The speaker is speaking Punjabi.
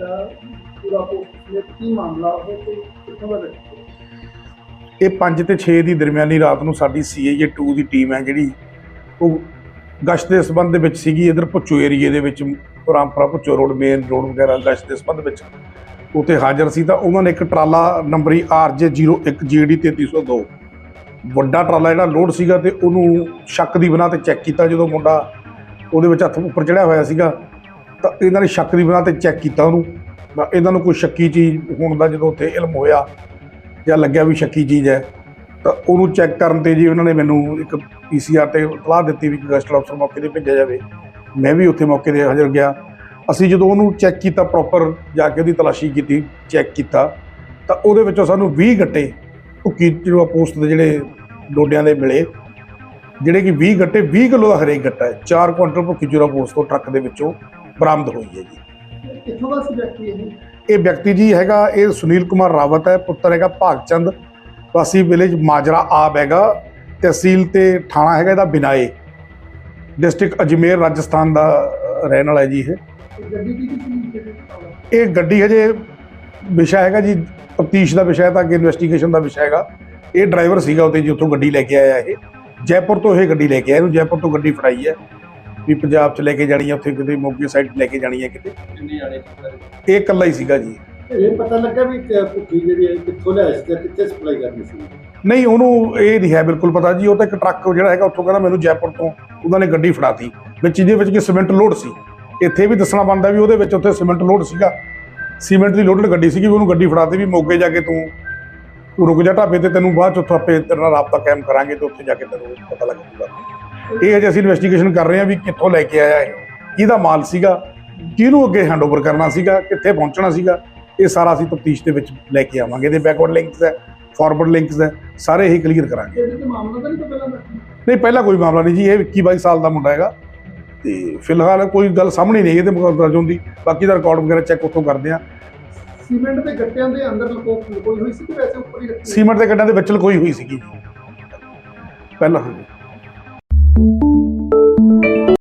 ਗ੍ਰਿਫਤਾਰ ਪੂਰਾ ਪੋਸਟ ਕੀ ਮਾਮਲਾ ਉਹ ਤੇ ਕਿੱਥੋਂ ਦਾ ਇਹ 5 ਤੇ 6 ਦੀ ਦਰਮਿਆਨੀ ਰਾਤ ਨੂੰ ਸਾਡੀ ਸੀਏਏ 2 ਦੀ ਟੀਮ ਹੈ ਜਿਹੜੀ ਉਹ ਗਸ਼ਤ ਦੇ ਸੰਬੰਧ ਦੇ ਵਿੱਚ ਸੀਗੀ, ਇਧਰ ਭੁੱਚੋ ਏਰੀਏ ਦੇ ਵਿੱਚ, Rampura Bhucho road main road ਵਗੈਰਾ ਗਸ਼ਤ ਦੇ ਸੰਬੰਧ ਵਿੱਚ ਉੱਥੇ ਹਾਜ਼ਰ ਸੀ ਤਾਂ ਉਹਨਾਂ ਨੇ ਇੱਕ ਟਰਾਲਾ ਨੰਬਰੀ RJ01 GD 3302 ਵੱਡਾ ਟਰਾਲਾ ਜਿਹੜਾ ਲੋਡ ਸੀਗਾ ਤੇ ਉਹਨੂੰ ਸ਼ੱਕ ਦੀ ਬਣਾ ਤੇ ਚੈੱਕ ਕੀਤਾ ਜਦੋਂ ਮੁੰਡਾ ਉਹਦੇ ਵਿੱਚ ਹੱਥ ਉੱਪਰ ਚੜਿਆ ਹੋਇਆ ਸੀਗਾ। ਤਾਂ ਇਹਨਾਂ ਨੇ ਸ਼ੱਕ ਦੀ ਬਣਾ ਤੇ ਚੈੱਕ ਕੀਤਾ ਉਹਨੂੰ। ਤਾਂ ਇਹਨਾਂ ਨੂੰ ਕੋਈ ਸ਼ੱਕੀ ਚੀਜ਼ ਹੋਣ ਦਾ ਜਦੋਂ ਉੱਥੇ ਇਲਮ ਹੋਇਆ ਜਾਂ ਲੱਗਿਆ ਵੀ ਸ਼ੱਕੀ ਚੀਜ਼ ਹੈ, ਤਾਂ ਉਹਨੂੰ ਚੈੱਕ ਕਰਨ ਤੇ ਜੀ ਉਹਨਾਂ ਨੇ ਮੈਨੂੰ ਇੱਕ ਪੀਸੀਆਰ ਤੇ ਸਲਾਹ ਦਿੱਤੀ ਵੀ ਗਸਟਰ ਅਫਸਰ ਮੌਕੇ ਤੇ ਭੇਜਿਆ ਜਾਵੇ। ਮੈਂ ਵੀ ਉੱਥੇ ਮੌਕੇ ਤੇ ਹਾਜ਼ਰ ਗਿਆ। ਅਸੀਂ ਜਦੋਂ ਉਹਨੂੰ ਚੈੱਕ ਕੀਤਾ ਪ੍ਰੋਪਰ ਜਾ ਕੇ ਉਹਦੀ ਤਲਾਸ਼ੀ ਕੀਤੀ ਚੈੱਕ ਕੀਤਾ, ਤਾਂ ਉਹਦੇ ਵਿੱਚੋਂ ਸਾਨੂੰ 20 ਗੱਟੇ ਭੁੱਕੀ ਜਿਹੜਾ ਪੋਸਟ ਦੇ ਜਿਹੜੇ ਡੋਡਿਆਂ ਦੇ ਮਿਲੇ, ਜਿਹੜੇ ਕਿ 20 ਗੱਟੇ 20 ਕਿਲੋ ਦਾ ਹਰੇਕ ਗੱਟਾ ਹੈ। 4 ਕੁਇੰਟਲ ਭੁੱਕੀ ਜੁਰਾ ਪੋਸਟ ਤੋਂ ਟਰੱਕ ਦੇ ਵਿੱਚੋਂ ਬਰਾਮਦ ਹੋਈ ਹੈ ਜੀ। ਇਹ ਕਿੱਥੋਂ ਦਾ ਸੀ ਵਿਅਕਤੀ ਇਹ? ਇਹ ਵਿਅਕਤੀ ਜੀ ਹੈਗਾ ਇਹ ਸੁਨੀਲ ਕੁਮਾਰ ਰਾਵਤ ਹੈ ਪੁੱਤਰ ਹੈਗਾ ਭਾਗਚੰਦ। ਵਾਸੀ ਵਿਲੇਜ ਮਾਜਰਾ ਆਬ ਹੈਗਾ ਤਹਿਸੀਲ ਤੇ ਥਾਣਾ ਹੈਗਾ ਇਹਦਾ ਬਿਨਾਏ। ਡਿਸਟ੍ਰਿਕਟ ਅਜਮੇਰ ਰਾਜਸਥਾਨ ਦਾ ਰਹਿਣ ਵਾਲਾ ਹੈ ਜੀ ਇਹ। ਇਹ ਗੱਡੀ ਹਜੇ ਵਿਸ਼ਾ ਹੈਗਾ ਜੀ ਤਫਤੀਸ਼ ਦਾ ਵਿਸ਼ਾ ਹੈ ਤਾਂ ਅੱਗੇ ਇਨਵੈਸਟੀਗੇਸ਼ਨ ਦਾ ਵਿਸ਼ਾ ਹੈਗਾ। ਇਹ ਡਰਾਈਵਰ ਸੀਗਾ ਉੱਥੇ ਜੀ ਉੱਥੋਂ ਗੱਡੀ ਲੈ ਕੇ ਆਇਆ ਇਹ। ਜੈਪੁਰ ਤੋਂ ਇਹ ਗੱਡੀ ਲੈ ਕੇ ਆਇਆ ਇਹਨੂੰ ਜੈਪੁਰ ਤੋਂ ਗੱਡੀ ਫੜਾਈ ਹੈ। ਵੀ ਪੰਜਾਬ 'ਚ ਲੈ ਕੇ ਜਾਣੀ ਹੈ ਉੱਥੇ ਕਿਤੇ ਮੋਗੇ ਸਾਈਡ ਲੈ ਕੇ ਜਾਣੀ ਹੈ ਕਿਤੇ। ਇਹ ਇਕੱਲਾ ਹੀ ਸੀਗਾ ਜੀ। ਇਹ ਪਤਾ ਲੱਗਾ ਵੀ ਭੁੱਖੀ ਜਿਹੜੀ ਹੈ ਕਿੱਥੋਂ ਲਿਆਇਆ ਸੀ ਤੇ ਕਿੱਥੇ ਸਪਲਾਈ ਕਰਨੀ ਸੀ? ਨਹੀਂ ਉਹਨੂੰ ਇਹ ਨਹੀਂ ਹੈ ਬਿਲਕੁਲ ਪਤਾ ਜੀ ਉਹ ਤਾਂ ਇੱਕ ਟਰੱਕ ਜਿਹੜਾ ਹੈਗਾ ਉੱਥੋਂ ਕਹਿੰਦਾ ਮੈਨੂੰ ਜੈਪੁਰ ਤੋਂ ਉਹਨਾਂ ਨੇ ਗੱਡੀ ਫੜਾਤੀ ਵਿੱਚ ਜਿਹਦੇ ਵਿੱਚ ਕਿ ਸੀਮੈਂਟ ਲੋਡ ਸੀ। ਇੱਥੇ ਵੀ ਦੱਸਣਾ ਬਣਦਾ ਵੀ ਉਹਦੇ ਵਿੱਚ ਉੱਥੇ ਸੀਮੈਂਟ ਲੋਡ ਸੀਗਾ। ਸੀਮੈਂਟ ਦੀ ਲੋਡਡ ਗੱਡੀ ਸੀਗੀ ਵੀ ਉਹਨੂੰ ਗੱਡੀ ਫੜਾਤੀ ਵੀ ਮੋਗੇ ਜਾ ਕੇ ਤੂੰ ਤੂੰ ਰੁਕ ਜਾ ਢਾਬੇ ਤੇ ਤੈਨੂੰ ਬਾਅਦ ਚ ਉੱਥੋਂ ਆਪੇ ਤੇਰੇ ਰਾਬਤਾ ਕਾਇਮ ਕਰਾਂਗੇ ਤੇ ਉੱਥੇ ਜਾ ਕੇ ਤੈਨੂੰ ਪਤਾ ਲੱਗ ਜੂਗਾ। ਇਹ ਅਜੇ ਅਸੀਂ ਇਨਵੈਸਟੀਗੇਸ਼ਨ ਕਰ ਰਹੇ ਹਾਂ ਵੀ ਕਿੱਥੋਂ ਲੈ ਕੇ ਆਇਆ ਇਹ। ਕਿਹਦਾ ਮਾਲ ਸੀਗਾ ਕਿਹਨੂੰ ਅੱਗੇ ਹੈਂਡਓਵਰ ਕਰਨਾ ਸੀਗਾ ਕਿੱਥੇ ਪਹੁੰਚਣਾ ਸੀਗਾ ਇਹ ਸਾਰਾ ਅਸੀਂ ਤਫਤੀਸ਼ ਦੇ ਵਿੱਚ ਲੈ ਕੇ ਆਵਾਂਗੇ। ਇਹਦੇ ਬੈਕਵਰਡ ਲਿੰਕਸ ਹੈ ਫਾਰਵਰਡ ਲਿੰਕਸ ਹੈ ਸਾਰੇ ਹੀ ਕਲੀਅਰ ਕਰਾਂਗੇ। ਨਹੀਂ ਪਹਿਲਾਂ ਕੋਈ ਮਾਮਲਾ ਨਹੀਂ ਜੀ ਇਹ 21 22 ਸਾਲ ਦਾ ਮੁੰਡਾ ਹੈਗਾ। ਤੇ ਫਿਲਹਾਲ ਕੋਈ ਗੱਲ ਸਾਹਮਣੇ ਨਹੀਂ ਇਹਦੇ ਮੁਕੱਦਮਾ ਦਰਜ ਹੁੰਦੀ ਬਾਕੀ ਦਾ ਰਿਕਾਰਡ ਵਗੈਰਾ ਚੈੱਕ ਉੱਥੋਂ ਕਰਦੇ ਆ ਸੀਮੈਂਟ ਦੇ ਗੱਟਿਆਂ ਦੇ ਅੰਦਰ ਲਕੋ ਲਕੋਈ ਹੋਈ ਸੀ ਕਿ ਵੈਸੇ ਉੱਪਰ ਹੀ? ਸੀਮੈਂਟ ਦੇ ਗੱਡਾਂ ਦੇ ਵਿੱਚ ਲਕੋਈ ਹੋਈ ਸੀਗੀ ਪਹਿਲਾਂ ਹਾਂਜੀ।